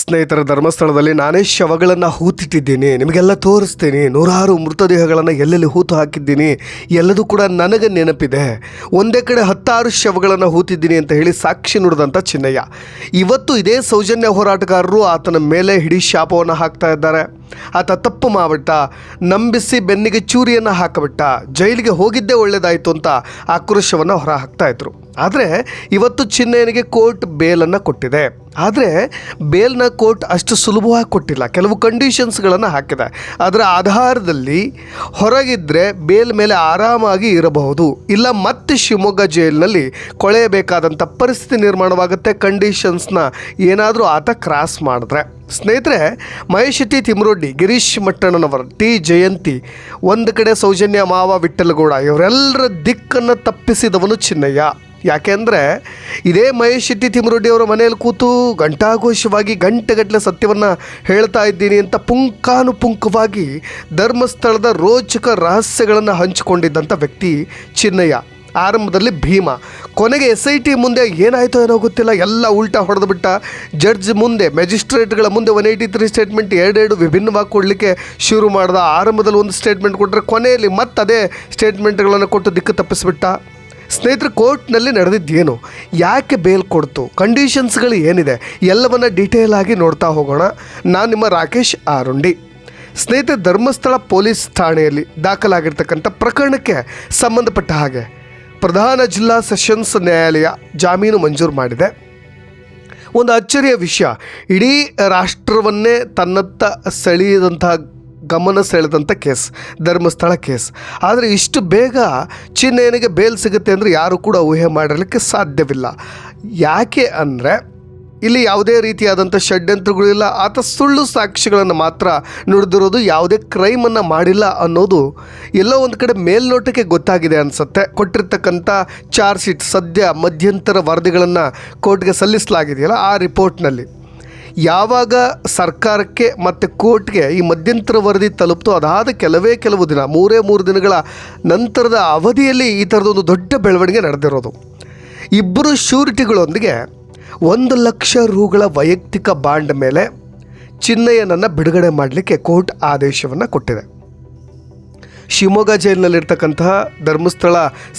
ಸ್ನೇಹಿತರ ಧರ್ಮಸ್ಥಳದಲ್ಲಿ ನಾನೇ ಶವಗಳನ್ನು ಹೂತಿಟ್ಟಿದ್ದೀನಿ. ನಿಮಗೆಲ್ಲ ತೋರಿಸ್ತೀನಿ. ನೂರಾರು ಮೃತದೇಹಗಳನ್ನು ಎಲ್ಲೆಲ್ಲಿ ಹೂತು ಹಾಕಿದ್ದೀನಿ. ಎಲ್ಲದೂ ಕೂಡ ನನಗೆ ನೆನಪಿದೆ. ಒಂದೇ ಕಡೆ ಹತ್ತಾರು ಶವಗಳನ್ನು ಹೂತಿದ್ದೀನಿ ಅಂತ ಹೇಳಿ ಸಾಕ್ಷಿ ನುಡಿದಂಥ ಚಿನ್ನಯ್ಯ. ಇವತ್ತು ಇದೇ ಸೌಜನ್ಯ ಹೋರಾಟಗಾರರು ಆತನ ಮೇಲೆ ಹಿಡಿ ಶಾಪವನ್ನು ಹಾಕ್ತಾ ಇದ್ದಾರೆ. ಆತ ತಪ್ಪು ಮಾಡಿಬಿಟ್ಟ. ನಂಬಿಸಿ ಬೆನ್ನಿಗೆ ಚೂರಿಯನ್ನು ಹಾಕಬಿಟ್ಟ. ಜೈಲಿಗೆ ಹೋಗಿದ್ದೇ ಒಳ್ಳೆಯದಾಯಿತು ಅಂತ ಆಕ್ರೋಶವನ್ನು ಹೊರ ಹಾಕ್ತಾ ಇದ್ರು. ಆದರೆ ಇವತ್ತು ಚಿನ್ನಯ್ಯನಿಗೆ ಕೋರ್ಟ್ ಬೇಲನ್ನು ಕೊಟ್ಟಿದೆ. ಆದರೆ ಬೇಲ್ನ ಕೋರ್ಟ್ ಅಷ್ಟು ಸುಲಭವಾಗಿ ಕೊಟ್ಟಿಲ್ಲ. ಕೆಲವು ಕಂಡೀಷನ್ಸ್ಗಳನ್ನು ಹಾಕಿದೆ. ಅದರ ಆಧಾರದಲ್ಲಿ ಹೊರಗಿದ್ದರೆ ಬೇಲ್ ಮೇಲೆ ಆರಾಮಾಗಿ ಇರಬಹುದು. ಇಲ್ಲ ಮತ್ತೆ ಶಿವಮೊಗ್ಗ ಜೈಲಿನಲ್ಲಿ ಕೊಳೆಯಬೇಕಾದಂಥ ಪರಿಸ್ಥಿತಿ ನಿರ್ಮಾಣವಾಗುತ್ತೆ ಕಂಡೀಷನ್ಸ್ನ ಏನಾದರೂ ಆತ ಕ್ರಾಸ್ ಮಾಡಿದ್ರೆ. ಸ್ನೇಹಿತರೆ, ಮಹೇಶ್ ಟಿ ತಿಮ್ರೋಡ್ಡಿ ಗಿರೀಶ್ ಮಟ್ಟಣ್ಣನವರ, ಟಿ ಜಯಂತಿ, ಒಂದು ಕಡೆ ಸೌಜನ್ಯ ಮಾವ ವಿಠಲಗೌಡ ಇವರೆಲ್ಲರ ದಿಕ್ಕನ್ನು ತಪ್ಪಿಸಿದವನು ಚಿನ್ನಯ್ಯ. ಯಾಕೆಂದರೆ ಇದೇ ಮಹೇಶ್ ಶೆಟ್ಟಿ ತಿಮ್ರೋಡ್ಡಿ ಅವರ ಮನೆಯಲ್ಲಿ ಕೂತು ಗಂಟಾಘೋಷವಾಗಿ ಗಂಟೆಗಟ್ಟಲೆ ಸತ್ಯವನ್ನು ಹೇಳ್ತಾ ಇದ್ದೀನಿ ಅಂತ ಪುಂಕಾನುಪುಂಕವಾಗಿ ಧರ್ಮಸ್ಥಳದ ರೋಚಕ ರಹಸ್ಯಗಳನ್ನು ಹಂಚಿಕೊಂಡಿದ್ದಂಥ ವ್ಯಕ್ತಿ ಚಿನ್ನಯ್ಯ. ಆರಂಭದಲ್ಲಿ ಭೀಮ. ಕೊನೆಗೆ ಎಸ್ ಐ ಟಿ ಮುಂದೆ ಏನಾಯಿತು ಏನೋ ಗೊತ್ತಿಲ್ಲ, ಎಲ್ಲ ಉಲ್ಟಾ ಹೊಡೆದು ಬಿಟ್ಟ. ಜಡ್ಜ್ ಮುಂದೆ, ಮ್ಯಾಜಿಸ್ಟ್ರೇಟ್ಗಳ ಮುಂದೆ ಒನ್ ಏಯ್ಟಿ ತ್ರೀ ಸ್ಟೇಟ್ಮೆಂಟ್ ಎರಡೆರಡು ವಿಭಿನ್ನವಾಗಿ ಕೊಡಲಿಕ್ಕೆ ಶುರು ಮಾಡ್ದ. ಆರಂಭದಲ್ಲಿ ಒಂದು ಸ್ಟೇಟ್ಮೆಂಟ್ ಕೊಟ್ಟರೆ ಕೊನೆಯಲ್ಲಿ ಮತ್ತದೇ ಸ್ಟೇಟ್ಮೆಂಟ್ಗಳನ್ನು ಕೊಟ್ಟು ದಿಕ್ಕು ತಪ್ಪಿಸ್ಬಿಟ್ಟ. ಸ್ನೇಹಿತರೆ, ಕೋರ್ಟ್ನಲ್ಲಿ ನಡೆದಿದ್ದೇನು? ಯಾಕೆ ಬೇಲ್ ಕೊಡ್ತು? ಕಂಡೀಷನ್ಸ್ಗಳು ಏನಿದೆ? ಎಲ್ಲವನ್ನ ಡೀಟೇಲ್ ಆಗಿ ನೋಡ್ತಾ ಹೋಗೋಣ. ನಾನು ನಿಮ್ಮ ರಾಕೇಶ್ ಆರುಂಡಿ. ಸ್ನೇಹಿತರೆ, ಧರ್ಮಸ್ಥಳ ಪೊಲೀಸ್ ಠಾಣೆಯಲ್ಲಿ ದಾಖಲಾಗಿರ್ತಕ್ಕಂಥ ಪ್ರಕರಣಕ್ಕೆ ಸಂಬಂಧಪಟ್ಟ ಹಾಗೆ ಪ್ರಧಾನ ಜಿಲ್ಲಾ ಸೆಷನ್ಸ್ ನ್ಯಾಯಾಲಯ ಜಾಮೀನು ಮಂಜೂರು ಮಾಡಿದೆ. ಒಂದು ಅಚ್ಚರಿಯ ವಿಷಯ. ಇಡೀ ರಾಷ್ಟ್ರವನ್ನೇ ತನ್ನತ್ತ ಸೆಳೆಯದಂತಹ ಗಮನ ಸೆಳೆದಂಥ ಕೇಸ್, ಧರ್ಮಸ್ಥಳ ಕೇಸ್. ಆದರೆ ಇಷ್ಟು ಬೇಗ ಚಿನ್ನಯ್ಯನಿಗೆ ಬೇಲ್ ಸಿಗುತ್ತೆ ಅಂದರೆ ಯಾರು ಕೂಡ ಊಹೆ ಮಾಡಿರಲಿಕ್ಕೆ ಸಾಧ್ಯವಿಲ್ಲ. ಯಾಕೆ ಅಂದರೆ ಇಲ್ಲಿ ಯಾವುದೇ ರೀತಿಯಾದಂಥ ಷಡ್ಯಂತ್ರಗಳಿಲ್ಲ, ಆತ ಸುಳ್ಳು ಸಾಕ್ಷಿಗಳನ್ನು ಮಾತ್ರ ನುಡಿದಿರೋದು, ಯಾವುದೇ ಕ್ರೈಮನ್ನು ಮಾಡಿಲ್ಲ ಅನ್ನೋದು ಎಲ್ಲೋ ಒಂದು ಕಡೆ ಮೇಲ್ನೋಟಕ್ಕೆ ಗೊತ್ತಾಗಿದೆ ಅನಿಸುತ್ತೆ. ಕೊಟ್ಟಿರ್ತಕ್ಕಂಥ ಚಾರ್ಜ್ ಶೀಟ್ ಸದ್ಯ ಮಧ್ಯಂತರ ವರದಿಗಳನ್ನು ಕೋರ್ಟ್ಗೆ ಸಲ್ಲಿಸಲಾಗಿದೆಯಲ್ಲ, ಆ ರಿಪೋರ್ಟ್ನಲ್ಲಿ. ಯಾವಾಗ ಸರ್ಕಾರಕ್ಕೆ ಮತ್ತು ಕೋರ್ಟ್ಗೆ ಈ ಮಧ್ಯಂತರ ವರದಿ ತಲುಪ್ತೋ ಅದಾದ ಕೆಲವೇ ಕೆಲವು ದಿನ, ಮೂರೇ ಮೂರು ದಿನಗಳ ನಂತರದ ಅವಧಿಯಲ್ಲಿ ಈ ಥರದೊಂದು ದೊಡ್ಡ ಬೆಳವಣಿಗೆ ನಡೆದಿರೋದು. ಇಬ್ಬರು ಶ್ಯೂರಿಟಿಗಳೊಂದಿಗೆ ಒಂದು ಲಕ್ಷ ರೂಗಳ ವೈಯಕ್ತಿಕ ಬಾಂಡ್ ಮೇಲೆ ಚಿನ್ನಯ್ಯನನ್ನು ಬಿಡುಗಡೆ ಮಾಡಲಿಕ್ಕೆ ಕೋರ್ಟ್ ಆದೇಶವನ್ನು ಕೊಟ್ಟಿದೆ. ಶಿವಮೊಗ್ಗ ಜೈಲಿನಲ್ಲಿರ್ತಕ್ಕಂತಹ ಧರ್ಮಸ್ಥಳ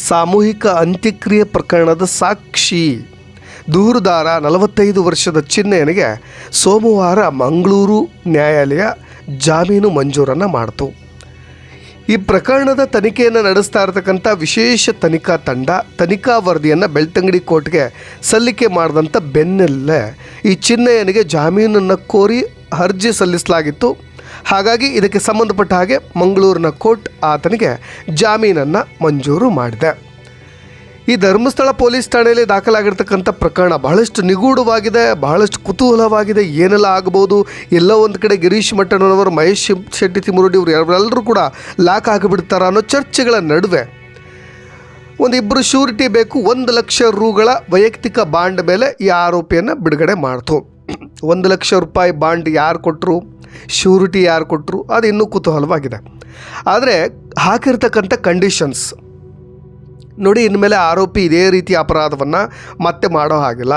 ಸಾಮೂಹಿಕ ಅಂತ್ಯಕ್ರಿಯೆ ಪ್ರಕರಣದ ಸಾಕ್ಷಿ ದೂರುದಾರ ನಲವತ್ತೈದು ವರ್ಷದ ಚಿನ್ನಯನಿಗೆ ಸೋಮವಾರ ಮಂಗಳೂರು ನ್ಯಾಯಾಲಯ ಜಾಮೀನು ಮಂಜೂರನ್ನು ಮಾಡಿತು. ಈ ಪ್ರಕರಣದ ತನಿಖೆಯನ್ನು ನಡೆಸ್ತಾ ಇರತಕ್ಕಂಥ ವಿಶೇಷ ತನಿಖಾ ತಂಡ, ತನಿಖಾ ವರದಿಯನ್ನು ಬೆಳ್ತಂಗಡಿ ಕೋರ್ಟ್ಗೆ ಸಲ್ಲಿಕೆ ಮಾಡಿದಂಥ ಬೆನ್ನಲ್ಲೇ ಈ ಚಿನ್ನಯ್ಯನಿಗೆ ಜಾಮೀನನ್ನು ಕೋರಿ ಅರ್ಜಿ ಸಲ್ಲಿಸಲಾಗಿತ್ತು. ಹಾಗಾಗಿ ಇದಕ್ಕೆ ಸಂಬಂಧಪಟ್ಟ ಹಾಗೆ ಮಂಗಳೂರಿನ ಕೋರ್ಟ್ ಆತನಿಗೆ ಜಾಮೀನನ್ನು ಮಂಜೂರು ಮಾಡಿದೆ. ಈ ಧರ್ಮಸ್ಥಳ ಪೊಲೀಸ್ ಠಾಣೆಯಲ್ಲಿ ದಾಖಲಾಗಿರ್ತಕ್ಕಂಥ ಪ್ರಕರಣ ಬಹಳಷ್ಟು ನಿಗೂಢವಾಗಿದೆ, ಬಹಳಷ್ಟು ಕುತೂಹಲವಾಗಿದೆ. ಏನೆಲ್ಲ ಆಗಬಹುದು ಎಲ್ಲ ಒಂದು ಕಡೆ ಗಿರೀಶ್ ಮಟ್ಟಣ್ಣನವರು ಮಹೇಶ್ ಶೆಟ್ಟಿ ತಿಮುರುಡಿ ಇವರು ಇವರೆಲ್ಲರೂ ಕೂಡ ಲಾಕ್ ಆಗಿಬಿಡ್ತಾರ ಅನ್ನೋ ಚರ್ಚೆಗಳ ನಡುವೆ. ಒಂದಿಬ್ಬರು ಶ್ಯೂರಿಟಿ ಬೇಕು, ಒಂದು ಲಕ್ಷ ರೂಗಳ ವೈಯಕ್ತಿಕ ಬಾಂಡ್ ಮೇಲೆ ಈ ಆರೋಪಿಯನ್ನು ಬಿಡುಗಡೆ ಮಾಡ್ತು. ಒಂದು ಲಕ್ಷ ರೂಪಾಯಿ ಬಾಂಡ್ ಯಾರು ಕೊಟ್ಟರು ಶ್ಯೂರಿಟಿ ಯಾರು ಕೊಟ್ಟರು ಅದು ಇನ್ನೂ ಕುತೂಹಲವಾಗಿದೆ. ಆದರೆ ಹಾಕಿರ್ತಕ್ಕಂಥ ಕಂಡೀಷನ್ಸ್ ನೋಡಿ, ಇನ್ಮೇಲೆ ಆರೋಪಿ ಇದೇ ರೀತಿ ಅಪರಾಧವನ್ನು ಮತ್ತೆ ಮಾಡೋ ಹಾಗಿಲ್ಲ.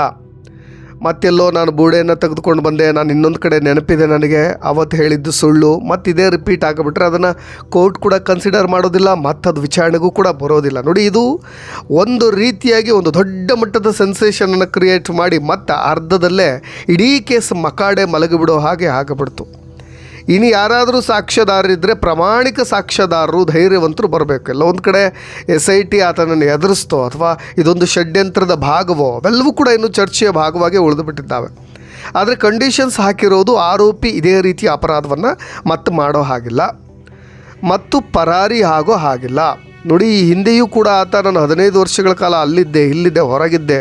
ಮತ್ತೆಲ್ಲೋ ನಾನು ಬೂಡೆಯನ್ನು ತೆಗೆದುಕೊಂಡು ಬಂದೆ, ನಾನು ಇನ್ನೊಂದು ಕಡೆ ನೆನಪಿದೆ ನನಗೆ ಅವತ್ತು ಹೇಳಿದ್ದು ಸುಳ್ಳು, ಮತ್ತು ಇದೇ ರಿಪೀಟ್ ಆಗಿಬಿಟ್ರೆ ಅದನ್ನು ಕೋರ್ಟ್ ಕೂಡ ಕನ್ಸಿಡರ್ ಮಾಡೋದಿಲ್ಲ, ಮತ್ತು ಅದು ವಿಚಾರಣೆಗೂ ಕೂಡ ಬರೋದಿಲ್ಲ. ನೋಡಿ, ಇದು ಒಂದು ರೀತಿಯಾಗಿ ಒಂದು ದೊಡ್ಡ ಮಟ್ಟದ ಸೆನ್ಸೇಷನನ್ನು ಕ್ರಿಯೇಟ್ ಮಾಡಿ ಮತ್ತು ಅರ್ಧದಲ್ಲೇ ಇಡೀ ಕೇಸ್ ಮಕಾಡೆ ಮಲಗಿಬಿಡೋ ಹಾಗೆ ಆಗಿಬಿಡ್ತು. ಇನ್ನು ಯಾರಾದರೂ ಸಾಕ್ಷ್ಯದಾರರಿದ್ದರೆ ಪ್ರಾಮಾಣಿಕ ಸಾಕ್ಷ್ಯದಾರರು ಧೈರ್ಯವಂತರು ಬರಬೇಕು. ಎಲ್ಲ ಒಂದು ಕಡೆ ಎಸ್ ಐ ಟಿ ಆತನನ್ನು ಎದುರಿಸ್ತೋ ಅಥವಾ ಇದೊಂದು ಷಡ್ಯಂತ್ರದ ಭಾಗವೋ, ಅವೆಲ್ಲವೂ ಕೂಡ ಇನ್ನು ಚರ್ಚೆಯ ಭಾಗವಾಗಿ ಉಳಿದುಬಿಟ್ಟಿದ್ದಾವೆ. ಆದರೆ ಕಂಡೀಷನ್ಸ್ ಹಾಕಿರೋದು ಆರೋಪಿ ಇದೇ ರೀತಿಯ ಅಪರಾಧವನ್ನು ಮತ್ತೆ ಮಾಡೋ ಹಾಗಿಲ್ಲ. ಮತ್ತು ಪರಾರಿ ಆಗೋ ಹಾಗಿಲ್ಲ. ನೋಡಿ, ಈ ಹಿಂದೆಯೂ ಕೂಡ ಆತ ನಾನು ಹದಿನೈದು ವರ್ಷಗಳ ಕಾಲ ಅಲ್ಲಿದ್ದೆ, ಇಲ್ಲಿದ್ದೆ, ಹೊರಗಿದ್ದೆ.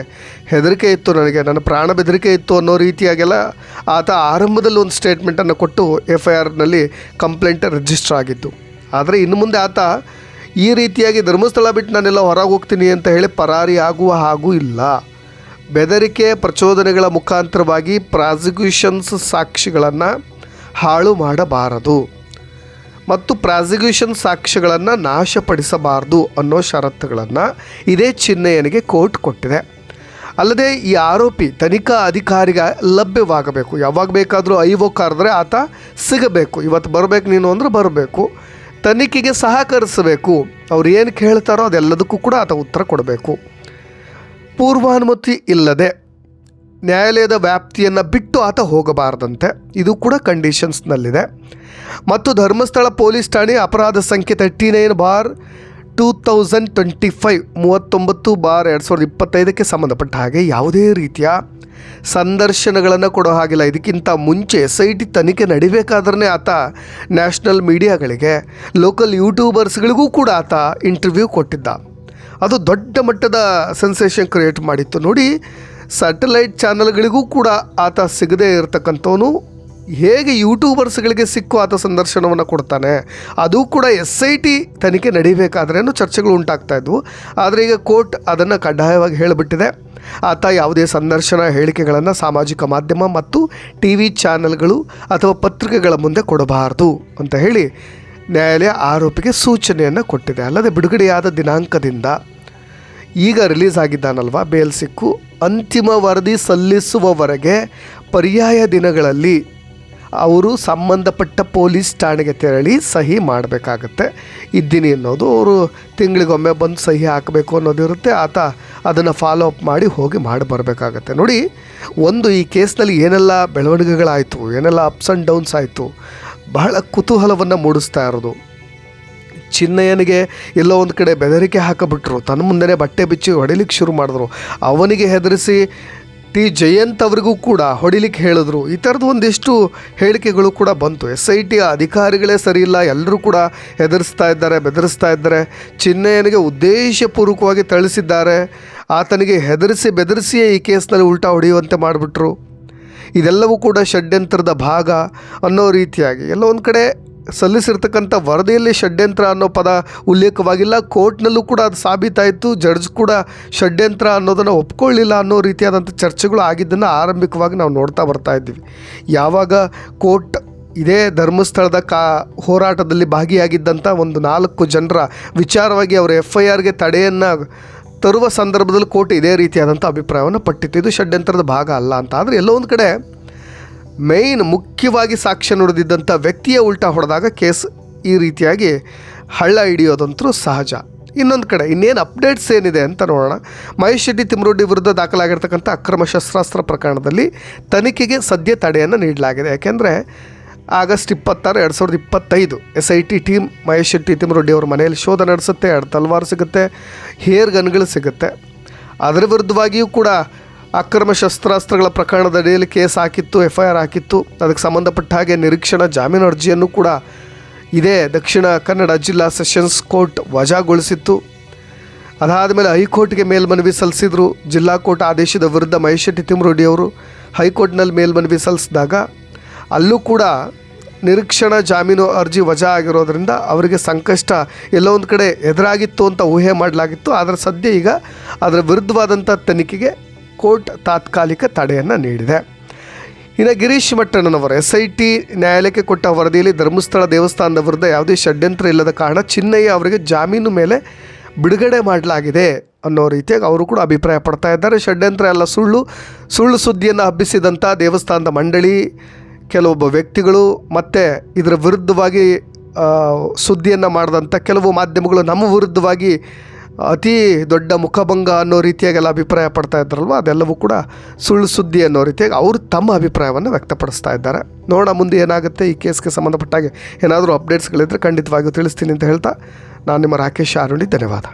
ಹೆದರಿಕೆ ಇತ್ತು ನನಗೆ, ನನ್ನ ಪ್ರಾಣ ಬೆದರಿಕೆ ಇತ್ತು ಅನ್ನೋ ರೀತಿಯಾಗೆಲ್ಲ ಆತ ಆರಂಭದಲ್ಲಿ ಒಂದು ಸ್ಟೇಟ್ಮೆಂಟನ್ನು ಕೊಟ್ಟು ಎಫ್ ಐ ಆರ್ನಲ್ಲಿ ಕಂಪ್ಲೇಂಟ್ ರಿಜಿಸ್ಟರ್ ಆಗಿತ್ತು ಆದರೆ ಇನ್ನು ಮುಂದೆ ಆತ ಈ ರೀತಿಯಾಗಿ ಧರ್ಮಸ್ಥಳ ಬಿಟ್ಟು ನಾನೆಲ್ಲ ಹೊರಗೆ ಹೋಗ್ತೀನಿ ಅಂತ ಹೇಳಿ ಪರಾರಿ ಆಗುವ ಹಾಗೂ ಇಲ್ಲ. ಬೆದರಿಕೆ ಪ್ರಚೋದನೆಗಳ ಮುಖಾಂತರವಾಗಿ ಪ್ರಾಸಿಕ್ಯೂಷನ್ಸ್ ಸಾಕ್ಷಿಗಳನ್ನು ಹಾಳು ಮಾಡಬಾರದು. ಮತ್ತು ಪ್ರಾಸಿಕ್ಯೂಷನ್ ಸಾಕ್ಷ್ಯಗಳನ್ನು ನಾಶಪಡಿಸಬಾರದು ಅನ್ನೋ ಷರತ್ತುಗಳನ್ನು ಇದೇ ಚಿನ್ನಯ್ಯನಿಗೆ ಕೋರ್ಟ್ ಕೊಟ್ಟಿದೆ. ಅಲ್ಲದೆ ಈ ಆರೋಪಿ ತನಿಖಾ ಅಧಿಕಾರಿಗೆ ಲಭ್ಯವಾಗಬೇಕು. ಯಾವಾಗ ಬೇಕಾದರೂ ಐವೋ ಕರೆದ್ರೆ ಆತ ಸಿಗಬೇಕು. ಇವತ್ತು ಬರಬೇಕು ನೀನು ಅಂದರೆ ಬರಬೇಕು. ತನಿಖೆಗೆ ಸಹಕರಿಸಬೇಕು. ಅವ್ರು ಏನು ಕೇಳ್ತಾರೋ ಅದೆಲ್ಲದಕ್ಕೂ ಕೂಡ ಆತ ಉತ್ತರ ಕೊಡಬೇಕು. ಪೂರ್ವಾನುಮತಿ ಇಲ್ಲದೆ ನ್ಯಾಯಾಲಯದ ವ್ಯಾಪ್ತಿಯನ್ನು ಬಿಟ್ಟು ಆತ ಹೋಗಬಾರದಂತೆ. ಇದು ಕೂಡ ಕಂಡೀಷನ್ಸ್ನಲ್ಲಿದೆ ಮತ್ತು ಧರ್ಮಸ್ಥಳ ಪೊಲೀಸ್ ಠಾಣೆ ಅಪರಾಧ ಸಂಖ್ಯೆ thirty nine bar two thousand twenty five ಮೂವತ್ತೊಂಬತ್ತು ಬಾರ್ ಎರಡು ಸಾವಿರದ ಇಪ್ಪತ್ತೈದಕ್ಕೆ ಸಂಬಂಧಪಟ್ಟ ಹಾಗೆ ಯಾವುದೇ ರೀತಿಯ ಸಂದರ್ಶನಗಳನ್ನು ಕೊಡೋ ಹಾಗಿಲ್ಲ. ಇದಕ್ಕಿಂತ ಮುಂಚೆ ಎಸ್ ಐ ಟಿ ತನಿಖೆ ನಡಿಬೇಕಾದ್ರೆ ಆತ ನ್ಯಾಷನಲ್ ಮೀಡಿಯಾಗಳಿಗೆ, ಲೋಕಲ್ ಯೂಟ್ಯೂಬರ್ಸ್ಗಳಿಗೂ ಕೂಡ ಆತ ಇಂಟರ್ವ್ಯೂ ಕೊಟ್ಟಿದ್ದ. ಅದು ದೊಡ್ಡ ಮಟ್ಟದ ಸೆನ್ಸೇಷನ್ ಕ್ರಿಯೇಟ್ ಮಾಡಿತ್ತು. ನೋಡಿ, ಸ್ಯಾಟಲೈಟ್ ಚಾನಲ್ಗಳಿಗೂ ಕೂಡ ಆತ ಸಿಗದೇ ಇರತಕ್ಕಂಥವನು ಹೇಗೆ ಯೂಟ್ಯೂಬರ್ಸ್ಗಳಿಗೆ ಸಿಕ್ಕು ಆತ ಸಂದರ್ಶನವನ್ನು ಕೊಡ್ತಾನೆ, ಅದು ಕೂಡ ಎಸ್ ಐ ಟಿ ತನಿಖೆ ನಡೀಬೇಕಾದ್ರೆ ಚರ್ಚೆಗಳು ಉಂಟಾಗ್ತಾ ಇದ್ವು. ಆದರೆ ಈಗ ಕೋರ್ಟ್ ಅದನ್ನು ಕಡ್ಡಾಯವಾಗಿ ಹೇಳಿಬಿಟ್ಟಿದೆ. ಆತ ಯಾವುದೇ ಸಂದರ್ಶನ, ಹೇಳಿಕೆಗಳನ್ನು ಸಾಮಾಜಿಕ ಮಾಧ್ಯಮ ಮತ್ತು ಟಿ ವಿ ಚಾನೆಲ್ಗಳು ಅಥವಾ ಪತ್ರಿಕೆಗಳ ಮುಂದೆ ಕೊಡಬಾರದು ಅಂತ ಹೇಳಿ ನ್ಯಾಯಾಲಯ ಆರೋಪಿಗೆ ಸೂಚನೆಯನ್ನು ಕೊಟ್ಟಿದೆ. ಅಲ್ಲದೆ ಬಿಡುಗಡೆಯಾದ ದಿನಾಂಕದಿಂದ ಈಗ ರಿಲೀಸ್ ಆಗಿದ್ದಾನಲ್ವ, ಬೇಲ್ ಸಿಕ್ಕು, ಅಂತಿಮ ವರದಿ ಸಲ್ಲಿಸುವವರೆಗೆ ಪರ್ಯಾಯ ದಿನಗಳಲ್ಲಿ ಅವರು ಸಂಬಂಧಪಟ್ಟ ಪೊಲೀಸ್ ಠಾಣೆಗೆ ತೆರಳಿ ಸಹಿ ಮಾಡಬೇಕಾಗತ್ತೆ. ಇದ್ದೀನಿ ಅನ್ನೋದು ಅವರು ತಿಂಗಳಿಗೊಮ್ಮೆ ಬಂದು ಸಹಿ ಹಾಕಬೇಕು ಅನ್ನೋದಿರುತ್ತೆ ಆತ ಅದನ್ನು ಫಾಲೋ ಅಪ್ ಮಾಡಿ ಹೋಗಿ ಮಾಡಿ ಬರಬೇಕಾಗತ್ತೆ. ನೋಡಿ, ಒಂದು ಈ ಕೇಸ್ನಲ್ಲಿ ಏನೆಲ್ಲ ಬೆಳವಣಿಗೆಗಳಾಯಿತು, ಏನೆಲ್ಲ ಅಪ್ಸ್ ಆ್ಯಂಡ್ ಡೌನ್ಸ್ ಆಯಿತು, ಬಹಳ ಕುತೂಹಲವನ್ನು ಮೂಡಿಸ್ತಾ ಇರೋದು. ಚಿನ್ನಯ್ಯನಿಗೆ ಎಲ್ಲೋ ಒಂದು ಕಡೆ ಬೆದರಿಕೆ ಹಾಕಿಬಿಟ್ರು. ತನ್ನ ಮುಂದೆನೇ ಬಟ್ಟೆ ಬಿಚ್ಚಿ ಹೊಡಿಲಿಕ್ಕೆ ಶುರು ಮಾಡಿದ್ರು. ಅವನಿಗೆ ಹೆದರಿಸಿ ಟಿ ಜಯಂತ್ ಅವರಿಗೂ ಕೂಡ ಹೊಡಿಲಿಕ್ಕೆ ಹೇಳಿದ್ರು. ಈ ಥರದ್ದು ಒಂದಿಷ್ಟು ಹೇಳಿಕೆಗಳು ಕೂಡ ಬಂತು. ಎಸ್ ಐ ಟಿ ಅಧಿಕಾರಿಗಳೇ ಸರಿಯಿಲ್ಲ ಎಲ್ಲರೂ ಕೂಡ ಹೆದರಿಸ್ತಾ ಇದ್ದಾರೆ, ಬೆದರಿಸ್ತಾ ಇದ್ದಾರೆ. ಚಿನ್ನಯ್ಯನಿಗೆ ಉದ್ದೇಶಪೂರ್ವಕವಾಗಿ ಥಳಿಸಿದ್ದಾರೆ. ಆತನಿಗೆ ಹೆದರಿಸಿ ಬೆದರಿಸಿಯೇ ಈ ಕೇಸ್ನಲ್ಲಿ ಉಲ್ಟಾ ಹೊಡೆಯುವಂತೆ ಮಾಡಿಬಿಟ್ರು. ಇದೆಲ್ಲವೂ ಕೂಡ ಷಡ್ಯಂತ್ರದ ಭಾಗ ಅನ್ನೋ ರೀತಿಯಾಗಿ. ಎಲ್ಲ ಒಂದು ಕಡೆ ಸಲ್ಲಿಸಿರ್ತಕ್ಕಂಥ ವರದಿಯಲ್ಲಿ ಷಡ್ಯಂತ್ರ ಅನ್ನೋ ಪದ ಉಲ್ಲೇಖವಾಗಿಲ್ಲ. ಕೋರ್ಟ್ನಲ್ಲೂ ಕೂಡ ಅದು ಸಾಬೀತಾಯಿತು. ಜಡ್ಜ್ ಕೂಡ ಷಡ್ಯಂತ್ರ ಅನ್ನೋದನ್ನು ಒಪ್ಕೊಳ್ಳಿಲ್ಲ ಅನ್ನೋ ರೀತಿಯಾದಂಥ ಚರ್ಚೆಗಳು ಆಗಿದ್ದನ್ನು ಆರಂಭಿಕವಾಗಿ ನಾವು ನೋಡ್ತಾ ಬರ್ತಾ ಇದ್ದೀವಿ. ಯಾವಾಗ ಕೋರ್ಟ್ ಇದೇ ಧರ್ಮಸ್ಥಳದ ಕಾ ಹೋರಾಟದಲ್ಲಿ ಭಾಗಿಯಾಗಿದ್ದಂಥ ಒಂದು ನಾಲ್ಕು ಜನರ ವಿಚಾರವಾಗಿ ಅವರ ಎಫ್ ಐ ಆರ್ಗೆ ತಡೆಯನ್ನು ತರುವ ಸಂದರ್ಭದಲ್ಲಿ ಕೋರ್ಟ್ ಇದೇ ರೀತಿಯಾದಂಥ ಅಭಿಪ್ರಾಯವನ್ನು ಪಟ್ಟಿತ್ತು. ಇದು ಷಡ್ಯಂತ್ರದ ಭಾಗ ಅಲ್ಲ ಅಂತ. ಆದರೆ ಎಲ್ಲೋ ಒಂದು ಕಡೆ ಮೇಯ್ನ್ ಮುಖ್ಯವಾಗಿ ಸಾಕ್ಷ್ಯ ನುಡಿದಿದ್ದಂಥ ವ್ಯಕ್ತಿಯ ಉಲ್ಟಾ ಹೊಡೆದಾಗ ಕೇಸ್ ಈ ರೀತಿಯಾಗಿ ಹಳ್ಳ ಹಿಡಿಯೋದಂತೂ ಸಹಜ. ಇನ್ನೊಂದು ಕಡೆ, ಇನ್ನೇನು ಅಪ್ಡೇಟ್ಸ್ ಏನಿದೆ ಅಂತ ನೋಡೋಣ. ಮಹೇಶ್ ಶೆಟ್ಟಿ ತಿಮ್ರೋಡಿ ವಿರುದ್ಧ ದಾಖಲಾಗಿರ್ತಕ್ಕಂಥ ಅಕ್ರಮ ಶಸ್ತ್ರಾಸ್ತ್ರ ಪ್ರಕರಣದಲ್ಲಿ ತನಿಖೆಗೆ ಸದ್ಯ ತಡೆಯನ್ನು ನೀಡಲಾಗಿದೆ. ಯಾಕೆಂದರೆ, ಆಗಸ್ಟ್ ಇಪ್ಪತ್ತಾರು, ಎರಡು ಸಾವಿರದ ಇಪ್ಪತ್ತೈದು S I T team Mahesh Shetty Timarodi ಅವ್ರ ಮನೆಯಲ್ಲಿ ಶೋಧ ನಡೆಸುತ್ತೆ. ಎರಡು ತಲ್ವಾರು ಸಿಗುತ್ತೆ, ಹೇರ್ ಗನ್ಗಳು ಸಿಗುತ್ತೆ. ಅದರ ವಿರುದ್ಧವಾಗಿಯೂ ಕೂಡ ಅಕ್ರಮ ಶಸ್ತ್ರಾಸ್ತ್ರಗಳ ಪ್ರಕರಣದ ಅಡಿಯಲ್ಲಿ ಕೇಸ್ ಹಾಕಿತ್ತು ಎಫ್ ಐ ಆರ್ ಹಾಕಿತ್ತು. ಅದಕ್ಕೆ ಸಂಬಂಧಪಟ್ಟ ಹಾಗೆ ನಿರೀಕ್ಷಣಾ ಜಾಮೀನು ಅರ್ಜಿಯನ್ನು ಕೂಡ ಇದೇ ದಕ್ಷಿಣ ಕನ್ನಡ ಜಿಲ್ಲಾ ಸೆಷನ್ಸ್ ಕೋರ್ಟ್ ವಜಾಗೊಳಿಸಿತ್ತು. ಅದಾದ ಮೇಲೆ ಹೈಕೋರ್ಟ್ಗೆ ಮೇಲ್ಮನವಿ ಸಲ್ಲಿಸಿದ್ರು. ಜಿಲ್ಲಾ ಕೋರ್ಟ್ ಆದೇಶದ ವಿರುದ್ಧ ಮಹೇಶ್ ಶೆಟ್ಟಿ ತಿಮ್ರೋಡಿ ಅವರು ಹೈಕೋರ್ಟ್ನಲ್ಲಿ ಮೇಲ್ಮನವಿ ಸಲ್ಲಿಸಿದಾಗ ಅಲ್ಲೂ ಕೂಡ ನಿರೀಕ್ಷಣಾ ಜಾಮೀನು ಅರ್ಜಿ ವಜಾ ಆಗಿರೋದ್ರಿಂದ ಅವರಿಗೆ ಸಂಕಷ್ಟ ಎಲ್ಲೋ ಒಂದು ಕಡೆ ಎದುರಾಗಿತ್ತು ಅಂತ ಊಹೆ ಮಾಡಲಾಗಿತ್ತು. ಆದರೆ ಸದ್ಯ ಈಗ ಅದರ ವಿರುದ್ಧವಾದಂಥ ತನಿಖೆಗೆ ಕೋರ್ಟ್ ತಾತ್ಕಾಲಿಕ ತಡೆಯನ್ನು ನೀಡಿದೆ. ಇನ್ನು ಗಿರೀಶ್ ಮಟ್ಟಣ್ಣನವರು ಎಸ್ ಐ ಟಿ ನ್ಯಾಯಾಲಯಕ್ಕೆ ಕೊಟ್ಟ ವರದಿಯಲ್ಲಿ ಧರ್ಮಸ್ಥಳ ದೇವಸ್ಥಾನದ ವಿರುದ್ಧ ಯಾವುದೇ ಷಡ್ಯಂತ್ರ ಇಲ್ಲದ ಕಾರಣ ಚಿನ್ನಯ್ಯ ಅವರಿಗೆ ಜಾಮೀನು ಮೇಲೆ ಬಿಡುಗಡೆ ಮಾಡಲಾಗಿದೆ ಅನ್ನೋ ರೀತಿಯಾಗಿ ಅವರು ಕೂಡ ಅಭಿಪ್ರಾಯ ಪಡ್ತಾ ಇದ್ದಾರೆ. ಷಡ್ಯಂತ್ರ ಎಲ್ಲ ಸುಳ್ಳು ಸುಳ್ಳು ಸುದ್ದಿಯನ್ನು ಹಬ್ಬಿಸಿದಂಥ ದೇವಸ್ಥಾನದ ಮಂಡಳಿ, ಕೆಲವೊಬ್ಬ ವ್ಯಕ್ತಿಗಳು ಮತ್ತು ಇದರ ವಿರುದ್ಧವಾಗಿ ಸುದ್ದಿಯನ್ನು ಮಾಡಿದಂಥ ಕೆಲವು ಮಾಧ್ಯಮಗಳು ನಮ್ಮ ವಿರುದ್ಧವಾಗಿ ಅತಿ ದೊಡ್ಡ ಮುಖಭಂಗ ಅನ್ನೋ ರೀತಿಯಾಗೆಲ್ಲ ಅಭಿಪ್ರಾಯ ಪಡ್ತಾ ಇದ್ರಲ್ವ? ಅದೆಲ್ಲವೂ ಕೂಡ ಸುಳ್ಳು ಸುದ್ದಿ ಅನ್ನೋ ರೀತಿಯಾಗಿ ಅವರು ತಮ್ಮ ಅಭಿಪ್ರಾಯವನ್ನು ವ್ಯಕ್ತಪಡಿಸ್ತಾ ಇದ್ದಾರೆ. ನೋಡೋಣ ಮುಂದೆ ಏನಾಗುತ್ತೆ, ಈ ಕೇಸ್ಗೆ ಸಂಬಂಧಪಟ್ಟಾಗೆ ಏನಾದರೂ ಅಪ್ಡೇಟ್ಸ್ಗಳಿದ್ದರೆ ಖಂಡಿತವಾಗಿಯೂ ತಿಳಿಸ್ತೀನಿ ಅಂತ ಹೇಳ್ತಾ, ನಾನು ನಿಮ್ಮ ರಾಕೇಶ್ ಆರುಣಿ ಧನ್ಯವಾದ.